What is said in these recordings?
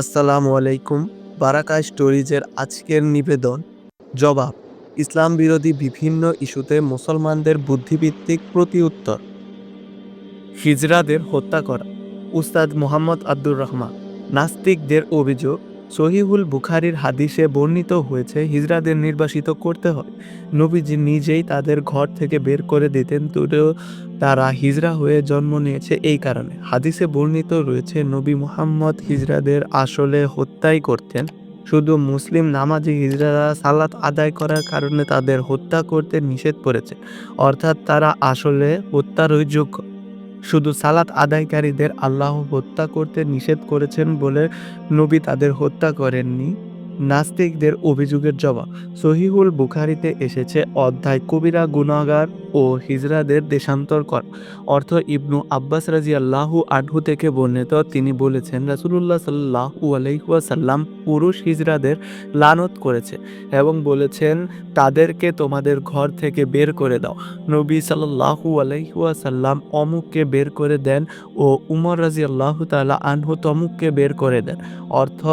আসসালামু আলাইকুম বারাকা স্টোরিজের আজকের নিবেদন। জবাব, ইসলাম বিরোধী বিভিন্ন ইস্যুতে মুসলমানদের বুদ্ধিভিত্তিক প্রতি উত্তর হিজরাদের হত্যা করা, উস্তাদ মোহাম্মদ আব্দুর রহমান, নাস্তিকদের অভিযোগ সহিহুল বুখারির হাদিসে বর্ণিত হয়েছে, হিজরাদের নির্বাসিত করতে হয়। নবীজি নিজেই তাদের ঘর থেকে বের করে দিতেন তবুও তারা হিজরা হয়ে জন্ম নিয়েছে এই কারণে। হাদিসে বর্ণিত রয়েছে, নবী মুহাম্মদ হিজরাদের আসলে হত্যাই করতেন। শুধু মুসলিম নামাজি হিজরারা সালাত আদায় করার কারণে তাদের হত্যা করতে নিষেধ করেছে অর্থাৎ তারা আসলে হত্যারই যোগ্য। শুধু সালাত আদায়কারীদের আল্লাহ হত্যা করতে নিষেধ করেছেন বলে নবী তাদের হত্যা করেননি। নাস্তিকদের অভিযোগের জবাব। সহিহুল বুখারিতে এসেছে, অধ্যায় কবিরা গুনাগার ও হিজরাদের দেশান্তর কর। অর্থ ইবনু আব্বাস রাজি আল্লাহু আনহু থেকে বর্ণিত, তিনি বলেছেন, রাসুলুল্লাহ সাল্লাহু আলাইহাসাল্লাম পুরুষ হিজরাদের লানত করেছে এবং বলেছেন, তাদেরকে তোমাদের ঘর থেকে বের করে দাও। নবী সাল্লাহু আলাইহাসাল্লাম অমুককে বের করে দেন ও উমর রাজি আল্লাহ তালা আনহু তমুককে বের করে দেন। অর্থ,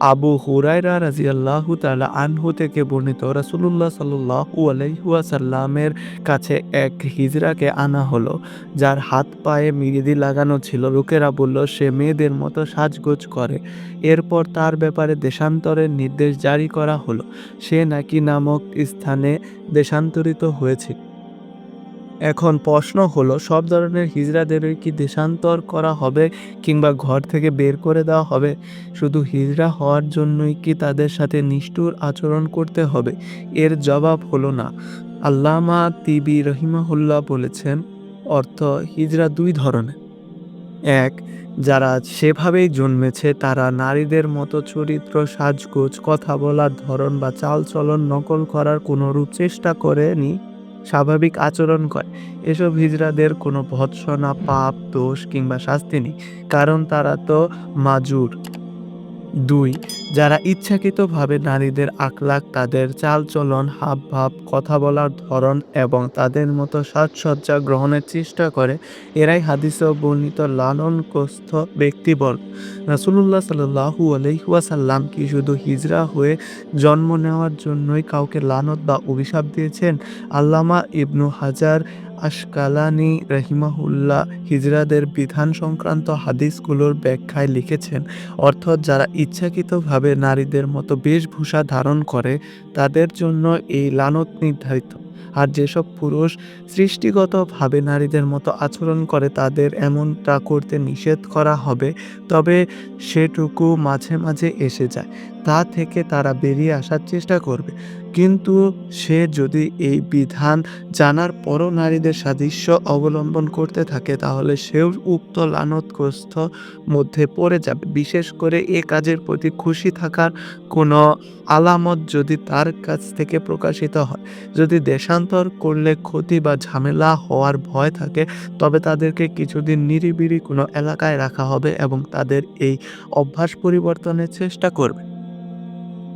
আবু হুরাইরা রাজিয়াল্লাহু তাআলা আনহু থেকে বর্ণিত রাসূলুল্লাহ সাল্লাল্লাহু আলাইহি ওয়াসাল্লামের কাছে এক হিজরাকে আনা হলো, যার হাত পায়ে মিরিদি লাগানো ছিল। লোকেরা বলল, সে মেয়েদের মতো সাজগোজ করে। এরপর তার ব্যাপারে দেশান্তরের নির্দেশ জারি করা হলো। সে নাকি নামক স্থানে দেশান্তরিত হয়েছিল এখন প্রশ্ন হলো, সব ধরনের হিজড়াদেরই কি দেশান্তর করা হবে কিংবা ঘর থেকে বের করে দেওয়া হবে? শুধু হিজড়া হওয়ার জন্যই কি তাদের সাথে নিষ্ঠুর আচরণ করতে হবে? এর জবাব হলো না। আল্লামা তিবি রহিমাহুল্লাহ বলেছেন, অর্থ হিজড়া দুই ধরনের। এক, যারা সেভাবেই জন্মেছে, তারা নারীদের মতো চরিত্র, সাজগোজ, কথা বলার ধরন বা চালচলন নকল করার কোনো রূপ চেষ্টা করেনি। স্বাভাবিক আচরণ করে। এসব হিজড়াদের কোনো ভৎসনা, পাপ, দোষ কিংবা শাস্তি নেই, কারণ তারা তো মাজুর। দুই, যারা ইচ্ছাকৃতভাবে নারীদের আকলাক তাদের চালচলন, হাবভাব, কথা বলার ধরন এবং তাদের মতো সাজসজ্জা গ্রহণের চেষ্টা করে, এরাই হাদিসেও বর্ণিত লালনগ্রস্ত ব্যক্তিবর্গ। রাসুলুল্লাহ সাল্লাহু আলহিহাসাল্লাম কি শুধু হিজরা হয়ে জন্ম নেওয়ার জন্যই কাউকে লানত বা অভিশাপ দিয়েছেন? আল্লামা ইবনু হাজার আশকালানি রহিমাহুল্লাহ হিজরাদের বিধান সংক্রান্ত হাদিসগুলোর ব্যাখ্যায় লিখেছেন অর্থাৎ যারা ইচ্ছাকৃতভাবে নারীদের মতো বেশভূষা ধারণ করে, তাদের জন্য এই লানত নির্ধারিত। আর যেসব পুরুষ সৃষ্টিগতভাবে নারীদের মতো আচরণ করে, তাদের এমনটা করতে নিষেধ করা হবে, তবে সেটুকু মাঝে মাঝে এসে যায়। তা থেকে তারা বেরিয়ে আসার চেষ্টা করবে। কিন্তু সে যদি এই বিধান জানার পরও নারীদের সাদৃশ্য অবলম্বন করতে থাকে, তাহলে সেও উক্ত লানতগ্রস্ত মধ্যে পড়ে যাবে। বিশেষ করে এ কাজের প্রতি খুশি থাকার কোনো আলামত যদি তার কাছ থেকে প্রকাশিত হয়। যদি দেশান্তর করলে ক্ষতি বা ঝামেলা হওয়ার ভয় থাকে, তবে তাদেরকে কিছুদিন নিরিবিরি কোনো এলাকায় রাখা হবে এবং তাদের এই অভ্যাস পরিবর্তনের চেষ্টা করবে।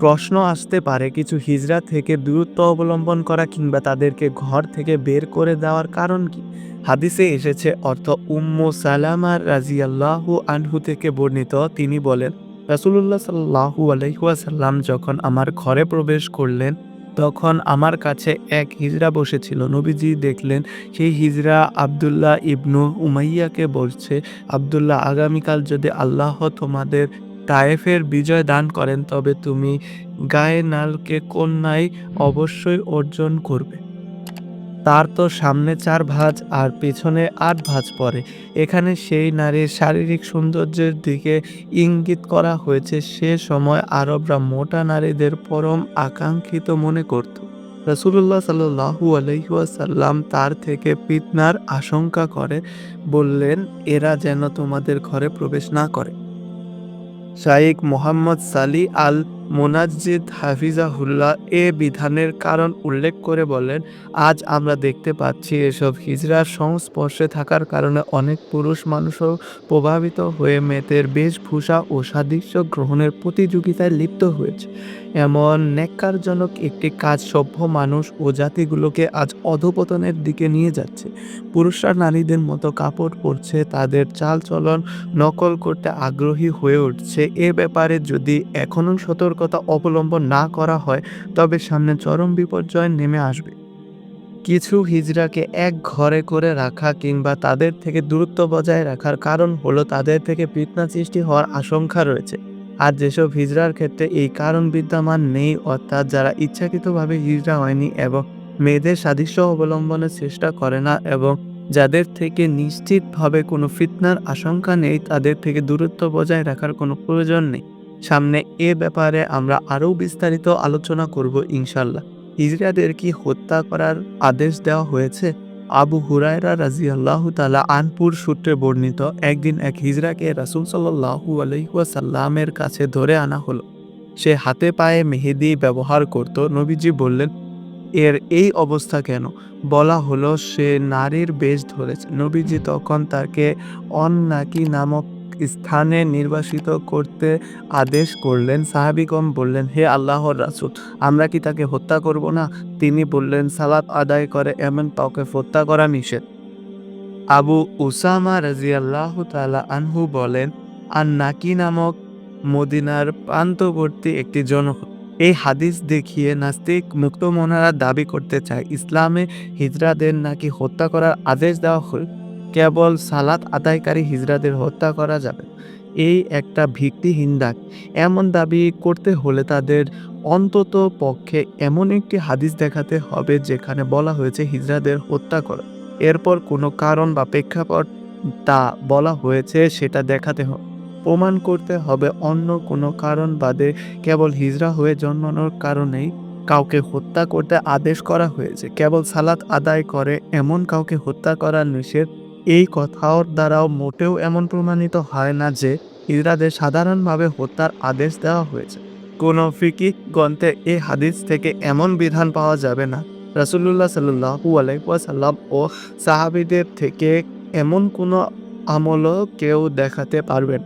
প্রশ্ন আসতে পারে কিছু হিজড়া থেকে দূরত্ব অবলম্বন করা কিংবা তাদেরকে ঘর থেকে বের করে দেওয়ার কারণ কি? হাদিসে এসেছে অর্থ, উম্মু সালামার রাজিয়াল্লাহু আনহু থেকে বর্ণিত, তিনি বলেন, রাসুলুল্লাহ সাল্লাহু আলহিহাসাল্লাম যখন আমার ঘরে প্রবেশ করলেন, তখন আমার কাছে এক হিজরা বসেছিল। নবীজি দেখলেন, সেই হিজরা আবদুল্লাহ ইবনু উমাইয়াকে বলছে, আবদুল্লাহ, আগামীকাল যদি আল্লাহ তোমাদের তায়েফের বিজয় দান করেন, তবে তুমি গায়ে নালকে কন্যায় অবশ্যই অর্জন করবে। তার তো সামনে চার ভাঁজ আর পেছনে আট ভাঁজ পড়ে। এখানে সেই নারীর শারীরিক সৌন্দর্যের দিকে ইঙ্গিত করা হয়েছে। সে সময় আরবরা মোটা নারীদের পরম আকাঙ্ক্ষিত মনে করত। রাসুল্লাহ সাল্লু আলহিহাসাল্লাম তার থেকে পিতনার আশঙ্কা করে, বললেন, এরা যেন তোমাদের ঘরে প্রবেশ না করে। শাইখ মোহাম্মদ সালি আল মোনাজ্জিদ হাফিজাহুল্লাহ এ বিধানের কারণ উল্লেখ করে বলেন, আজ আমরা দেখতে পাচ্ছি এসব হিজড়ার সংস্পর্শে থাকার কারণে অনেক পুরুষ মানুষও প্রভাবিত হয়ে মেয়েদের বেশভূষা ও সাদৃশ্য গ্রহণের প্রতিযোগিতায় লিপ্ত হয়েছে। এমন ন্যাক্কারজনক একটি কাজ সভ্য মানুষ ও জাতিগুলোকে আজ অধপতনের দিকে নিয়ে যাচ্ছে। পুরুষরা নারীদের মতো কাপড় পরছে, তাদের চালচলন নকল করতে আগ্রহী হয়ে উঠছে। এ ব্যাপারে যদি এখনও সতর্কতা অবলম্বন না করা হয়, তবে সামনে চরম বিপর্যয় নেমে আসবে। কিছু হিজড়াকে এক ঘরে করে রাখা কিংবা তাদের থেকে দূরত্ব বজায় রাখার কারণ হলো তাদের থেকে ফিতনা সৃষ্টি হওয়ার আশঙ্কা রয়েছে। আর যেসব হিজড়ার ক্ষেত্রে এই কারণ বিদ্যমান নেই, অর্থাৎ যারা ইচ্ছাকৃতভাবে হিজড়া হয়নি এবং মেয়েদের সাদৃশ্য অবলম্বনের চেষ্টা করে না এবং যাদের থেকে নিশ্চিতভাবে কোনো ফিতনার আশঙ্কা নেই, তাদের থেকে দূরত্ব বজায় রাখার কোনো প্রয়োজন নেই। সামনে এ ব্যাপারে আমরা আরও বিস্তারিত আলোচনা করব ইনশাল্লাহ হিজড়াদের কি হত্যা করার আদেশ দেওয়া হয়েছে? আবু হুরায়রা রাজি আল্লাহ তালা আনপুর সূত্রে বর্ণিত একদিন এক হিজড়াকে রাসুল সাল্লাহু আলহিহাসাল্লামের কাছে ধরে আনা হলো। সে হাতে পায়ে মেহেদি ব্যবহার করত। নবীজি বললেন, এর এই অবস্থা কেন? বলা হলো সে নারীর বেশ ধরেছে। নবীজি তখন তাকে অন্নাকি নামক স্থানে নির্বাসিত করতে আদেশ করলেন। সাহাবিগম বললেন, হে আল্লাহর রাসূল, আমরা কি তাকে হত্যা করব না? তিনি বললেন, সালাত আদায় করে এমন কাউকে হত্যা করা নিষেধ। আবু উসামা রাজিয়াল্লাহ তালা আনহু বলেন আর নাকি নামক মদিনার প্রান্তবর্তী একটি জনপদ এই হাদিস দেখিয়ে নাস্তিক মুক্তমনারা দাবি করতে চায়, ইসলামে হিজড়াদের নাকি হত্যা করার আদেশ দেওয়া হল? কেবল সালাত আদায়কারী হিজড়াদের হত্যা করা যাবে। এই একটা ভিত্তিহীন দাগ এমন দাবি করতে হলে তাদের অন্তত পক্ষে এমন একটি হাদিস দেখাতে হবে যেখানে বলা হয়েছে হিজড়াদের হত্যা করা। এরপর কোনো কারণ বা প্রেক্ষাপট তা বলা হয়েছে সেটা দেখাতে হবে প্রমাণ করতে হবে অন্য কোনো কারণ বাদে কেবল হিজড়া হয়ে জন্মানোর কারণেই কাউকে হত্যা করতে আদেশ করা হয়েছে। কেবল সালাত আদায় করে এমন কাউকে হত্যা করার নিষেধ এই কথার দ্বারাও মোটেও এমন প্রমাণিত হয় না যে হিজড়াদের সাধারণভাবে হত্যার আদেশ দেওয়া হয়েছে। কোনো ফিকি গ্রন্থে এই হাদিস থেকে এমন বিধান পাওয়া যাবে না। রাসুল্লাহ সাল্লু আলাইসাল্লাম ও সাহাবিদের থেকে এমন কোনো আমলও কেউ দেখাতে পারবেন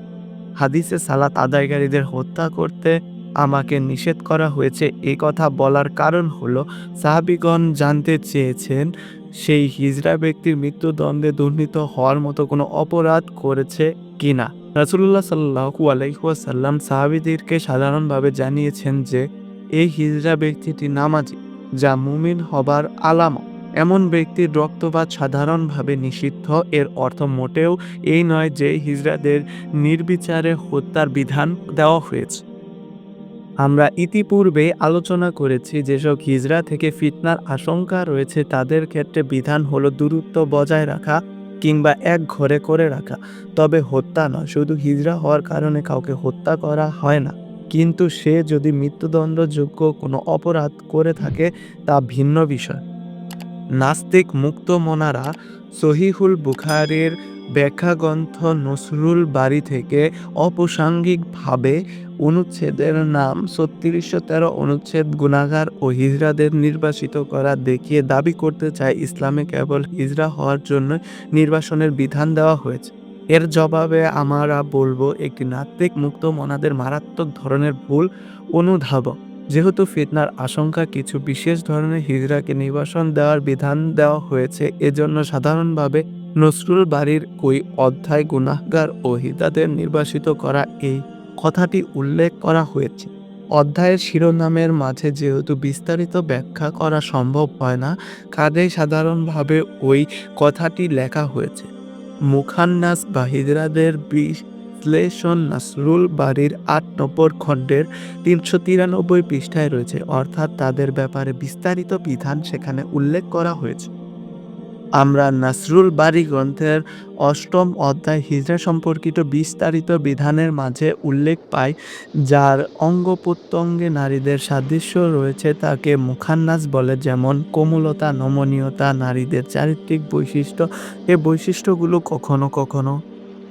হাদিসে সালাত আদায়কারীদের হত্যা করতে আমাকে নিষেধ করা হয়েছে। এই কথা বলার কারণ হলো সাহাবিগণ জানতে চেয়েছেন সেই হিজড়া ব্যক্তির মৃত্যুদণ্ডে দুর্নীত হওয়ার মতো কোনো অপরাধ করেছে কিনা রাসুল্লাহ সাল্লাহু আলাইসাল্লাম সাহাবিদেরকে সাধারণভাবে জানিয়েছেন যে, এই হিজড়া ব্যক্তিটি নামাজি, যা মুমিন হবার আলামত। এমন ব্যক্তির রক্তপাত সাধারণভাবে নিষিদ্ধ, এর অর্থ মোটেও এই নয় যে হিজড়াদের নির্বিচারে হত্যার বিধান দেওয়া হয়েছে। আমরা ইতিপূর্বে আলোচনা করেছি যেসব হিজড়া থেকে ফিতনার আশঙ্কা রয়েছে, তাদের ক্ষেত্রে বিধান হলো দূরত্ব বজায় রাখা কিংবা এক ঘরে করে রাখা। তবে হত্যা নয়, শুধু হিজড়া হওয়ার কারণে কাউকে হত্যা করা হয় না। কিন্তু সে যদি মৃত্যুদণ্ডযোগ্য কোনো অপরাধ করে থাকে, তা ভিন্ন বিষয়। নাস্তিক মুক্ত মনারা সহিহুল বুখারের ব্যাখ্যাগ্রন্থ নসরুল বাড়ি থেকে অপ্রাসঙ্গিকভাবে অনুচ্ছেদের নাম ছত্রিশশো তেরো অনুচ্ছেদ গুণাগার ও হিজরাদের নির্বাসিত করা দেখিয়ে দাবি করতে চায় ইসলামে কেবল হিজরা হওয়ার জন্য নির্বাসনের বিধান দেওয়া হয়েছে। এর জবাবে আমরা বলব, একটি নাত্বিক মুক্ত মনাদের মারাত্মক ধরনের ভুল অনুধাবক যেহেতু ফিতনার আশঙ্কা, কিছু বিশেষ ধরনের হিজরাকে নির্বাসন দেওয়ার বিধান দেওয়া হয়েছে, এজন্য সাধারণভাবে নসরুল বাড়ির ওই অধ্যায় গুনাহগার ও হিতাদের নির্বাসিত করা এই কথাটি উল্লেখ করা হয়েছে। অধ্যায়ের শিরোনামের মাঝে যেহেতু বিস্তারিত ব্যাখ্যা করা সম্ভব হয় না, কাজেই সাধারণভাবে ওই কথাটি লেখা হয়েছে। মুখান্নাস বা হিজড়াদের বিশ্লেষণ নাসরুল বাড়ির আট নম্বর খণ্ডের তিনশো তিরানব্বই পৃষ্ঠায় রয়েছে, অর্থাৎ তাদের ব্যাপারে বিস্তারিত বিধান সেখানে উল্লেখ করা হয়েছে। আমরা নাসরুল বাড়ি গ্রন্থের অষ্টম অধ্যায় হিজরা সম্পর্কিত বিস্তারিত বিধানের মাঝে উল্লেখ পাই, যার অঙ্গ প্রত্যঙ্গে নারীদের সাদৃশ্য রয়েছে তাকে মুখান্নাস বলে, যেমন কোমলতা, নমনীয়তা, নারীদের চারিত্রিক বৈশিষ্ট্য। এ বৈশিষ্ট্যগুলো কখনো কখনো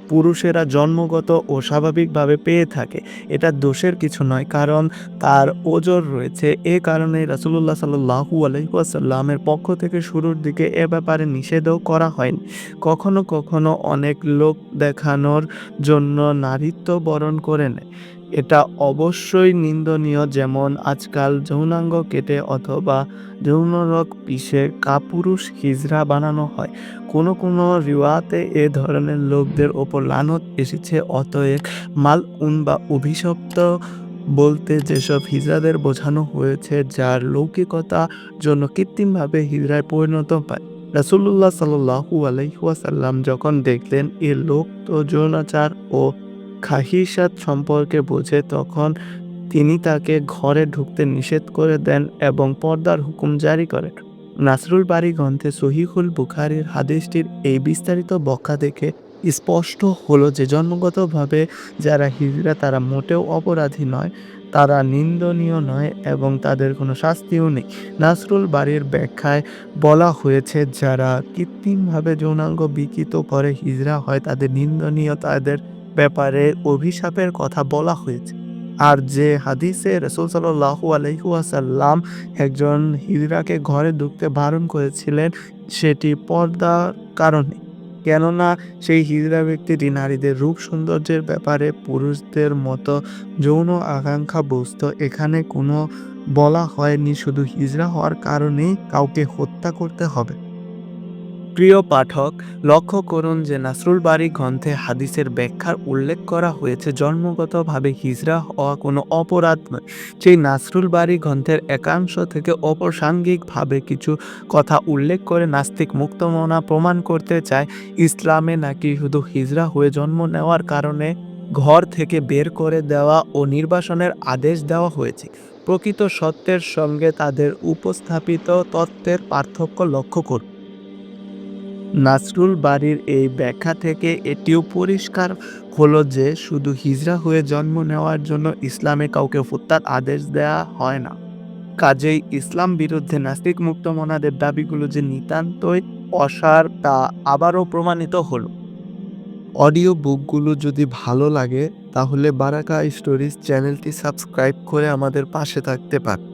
পুরুষেরা জন্মগত ও স্বাভাবিকভাবে পেয়ে থাকে। এটা দোষের কিছু নয়, কারণ তার ওজর রয়েছে। এ কারণে রাসুলুল্লাহ সাল্লাহু আলহিহাসাল্লামের পক্ষ থেকে শুরুর দিকে এ ব্যাপারে নিষেধও করা হয়নি। কখনো কখনো অনেক লোক দেখানোর জন্য নারীত্ব বরণ করে নেয়। এটা অবশ্যই নিন্দনীয়, যেমন আজকাল যৌনাঙ্গ কেটে অথবা যৌনরক পিষে কাপুরুষ হিজড়া বানানো হয়। কোনো কোনো রিওয়াতে এ ধরনের লোকদের ওপর লানত এসেছে। অতএব মাল উন বা অভিশপ্ত বলতে যেসব হিজড়াদের বোঝানো হয়েছে, যার লৌকিকতা জন্য কৃত্রিমভাবে হিজড়ায় পরিণত পায় রাসুল্লাহ সাল্লু আলহিহাসাল্লাম যখন দেখলেন এ লোক তো যৌনাচার ও খাহিসাত সম্পর্কে বোঝে, তখন তিনি তাকে ঘরে ঢুকতে নিষেধ করে দেন এবং পর্দার হুকুম জারি করেন। নাসরুল বাড়ি গ্রন্থে সহিহুল বুখারির হাদিসটির এই বিস্তারিত বক্কা দেখে স্পষ্ট হলো যে জন্মগতভাবে যারা হিজড়া তারা মোটেও অপরাধী নয়, তারা নিন্দনীয় নয় এবং তাদের কোনো শাস্তিও নেই। নাসরুল বাড়ির ব্যাখ্যায় বলা হয়েছে, যারা কৃত্রিমভাবে যৌনাঙ্গ বিকৃত করে হিজড়া হয়, তাদের নিন্দনীয় তাদের ব্যাপারে অভিশাপের কথা বলা হয়েছে। আর যে হাদিসে রসুল সাল্লাহু আলহিহাসাল্লাম একজন হিজড়াকে ঘরে ঢুকতে বারণ করেছিলেন, সেটি পর্দার কারণে। কেননা সেই হিজড়া ব্যক্তিটি নারীদের রূপ সৌন্দর্যের ব্যাপারে পুরুষদের মতো যৌন আকাঙ্ক্ষা বুঝত। এখানে কোনো বলা হয়নি শুধু হিজড়া হওয়ার কারণেই কাউকে হত্যা করতে হবে। প্রিয় পাঠক, লক্ষ্য করুন যে নাসরুল বাড়ি গ্রন্থে হাদিসের ব্যাখ্যার উল্লেখ করা হয়েছে, জন্মগতভাবে হিজরা হওয়া কোনো অপরাধ নয়। সেই নাসরুল বাড়ি গ্রন্থের একাংশ থেকে অপসাঙ্গিকভাবে কিছু কথা উল্লেখ করে নাস্তিক মুক্তমনা প্রমাণ করতে চায়, ইসলামে নাকি শুধু হিজরা হয়ে জন্ম নেওয়ার কারণে ঘর থেকে বের করে দেওয়া ও নির্বাসনের আদেশ দেওয়া হয়েছে। প্রকৃত সত্যের সঙ্গে তাদের উপস্থাপিত তত্ত্বের পার্থক্য লক্ষ্য করুন। নাসরুল বাড়ির এই ব্যাখ্যা থেকে এটিও পরিষ্কার হলো যে শুধু হিজরা হয়ে জন্ম নেওয়ার জন্য ইসলামে কাউকে হত্যার আদেশ দেয়া হয় না। কাজেই ইসলাম বিরুদ্ধে নাস্তিক মুক্ত মনাদের দাবিগুলো যে নিতান্তই অসার তা আবারও প্রমাণিত হলো। অডিও বুকগুলো যদি ভালো লাগে, তাহলে বারাকা স্টোরিজ চ্যানেলটি সাবস্ক্রাইব করে আমাদের পাশে থাকতে পারেন।